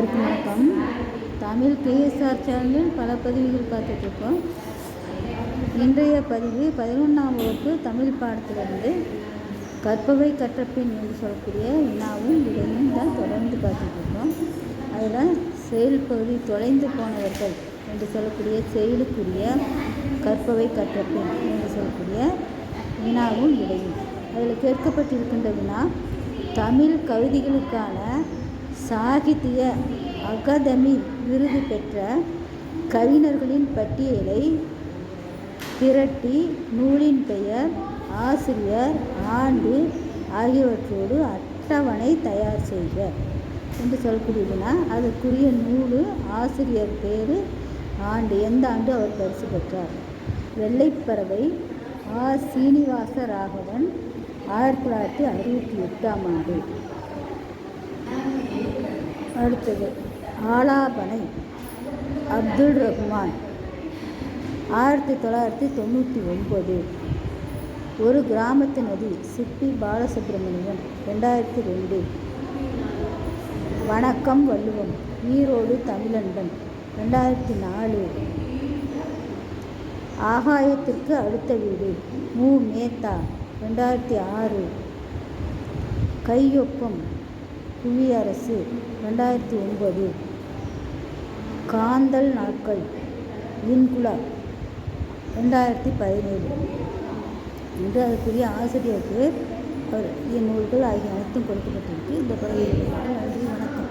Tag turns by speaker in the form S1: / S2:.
S1: வணக்கம். தமிழ் கேஎஸ்ஆர் சேனலில் பல பதிவுகள் பார்த்துட்ருக்கோம். இன்றைய பதிவு பதினொன்றாம் வகுப்பு தமிழ் பாடத்திலிருந்து கற்பவை கற்றப்பின் என்று சொல்லக்கூடிய வினாவும் விடையும் தான் தொடர்ந்து பார்த்துட்ருக்கோம். அதில் செயல் பகுதி தொலைந்து போனவர்கள் என்று சொல்லக்கூடிய செயலுக்குரிய கற்பவை கற்றப்பின் என்று சொல்லக்கூடிய வினாவும் விடையும் அதில் கேட்கப்பட்டிருக்கின்ற வினா தமிழ் கவிதைகளுக்கான சாகித்ய அகாதமி விருது பெற்ற கவிஞர்களின் பட்டியலை திரட்டி நூலின் பெயர் ஆசிரியர் ஆண்டு ஆகியவற்றோடு அட்டவணை தயார் செய்க என்று சொல்லக்கூடியதுன்னா அதற்குரிய நூல் ஆசிரியர் பேர் ஆண்டு எந்த ஆண்டு அவர் பரிசு பெற்றார்? வெள்ளைப்பறவை ஆர் சீனிவாச ராகவன் ஆயிரத்தி தொள்ளாயிரத்தி அறுபத்தி எட்டாம் ஆண்டு. அடுத்தது ஆலாபனை அப்துல் ரஹ்மான். ஆயிரத்தி தொள்ளாயிரத்தி தொண்ணூற்றி ஒம்பது ஒரு கிராமத்து நதி சிப்பி பாலசுப்ரமணியம் ரெண்டாயிரத்தி ரெண்டு. வணக்கம் வள்ளுவம் ஈரோடு தமிழன்பன் ரெண்டாயிரத்தி நாலு. ஆகாயத்திற்கு அடுத்த வீடு மு. மேத்தா ரெண்டாயிரத்தி ஆறு. கையொப்பம் புவியரசு ரெண்டாயிரத்தி ஒன்பது. காந்தல் நாட்கள் இன்குலா ரெண்டாயிரத்தி பதினேழு. என்று அதற்குரிய ஆசிரியருக்கு அவர் நூல்கள் ஆகிய அனைத்தும் கொடுக்கப்பட்டிருக்கு. இந்த பகுதியில் நன்றி வணக்கம்.